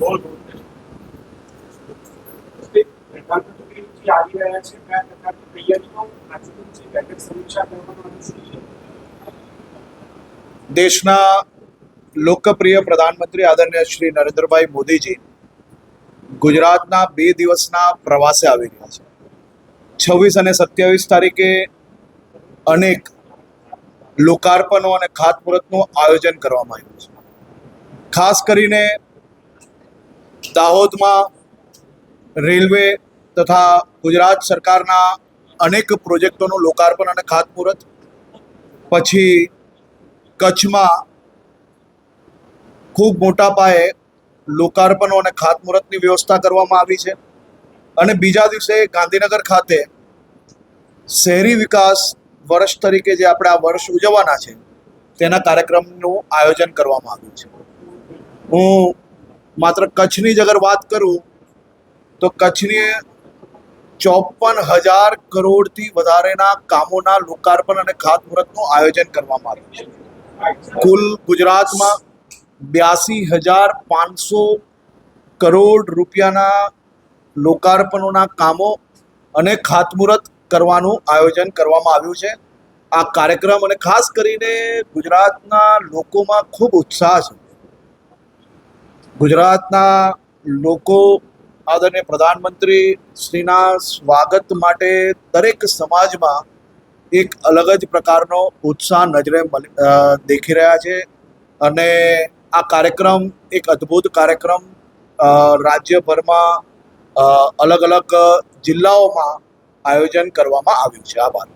બહુ દેશના લોકપ્રિય પ્રધાનમંત્રી આદરણીય શ્રી નરેન્દ્રભાઈ મોદીજી ગુજરાતના બે દિવસના પ્રવાસે આવી રહ્યા છે. છવ્વીસ અને સત્યાવીસ તારીખે અનેક લોકાર્પણો અને ખાતમુહૂર્તનું આયોજન કરવામાં આવ્યું છે. ખાસ કરીને દાહોદમાં રેલવે તથા ગુજરાત સરકારના અનેક પ્રોજેક્ટોનું લોકાર્પણ અને ખાતમુહૂર્ત. પછી કચ્છમાં ખૂબ મોટા પાયે લોકાર્પણો અને ખાતમુહૂર્તની વ્યવસ્થા કરવામાં આવી છે. અને બીજા દિવસે ગાંધીનગર ખાતે શહેરી વિકાસ વર્ષ તરીકે જે આપણે આ વર્ષ ઉજવવાના છે, તેના કાર્યક્રમનું આયોજન કરવામાં આવ્યું છે. હું માત્ર કચ્છની જ અગર વાત કરું, તો કચ્છની ચોપન હજાર કરોડથી વધારેના કામોના લોકાર્પણ અને ખાતમુહૂર્તનું આયોજન કરવામાં આવ્યું છે. કુલ ગુજરાતમાં બ્યાસી હજાર પાંચસો કરોડ રૂપિયાના લોકાર્પણોના કામો અને ખાતમુહૂર્ત કરવાનું આયોજન કરવામાં આવ્યું છે. આ કાર્યક્રમ અને ખાસ કરીને ગુજરાતના લોકોમાં ખૂબ ઉત્સાહ છે. ગુજરાતના લોકો, આદરણીય પ્રધાનમંત્રી શ્રીના સ્વાગત માટે દરેક સમાજમાં એક અલગ જ પ્રકારનો ઉત્સાહ નજરે દેખી રહ્યા છે. અને આ કાર્યક્રમ એક અદ્ભુત કાર્યક્રમ રાજ્યભરમાં અલગ અલગ જિલ્લાઓમાં આયોજન કરવામાં આવ્યું છે. આભાર.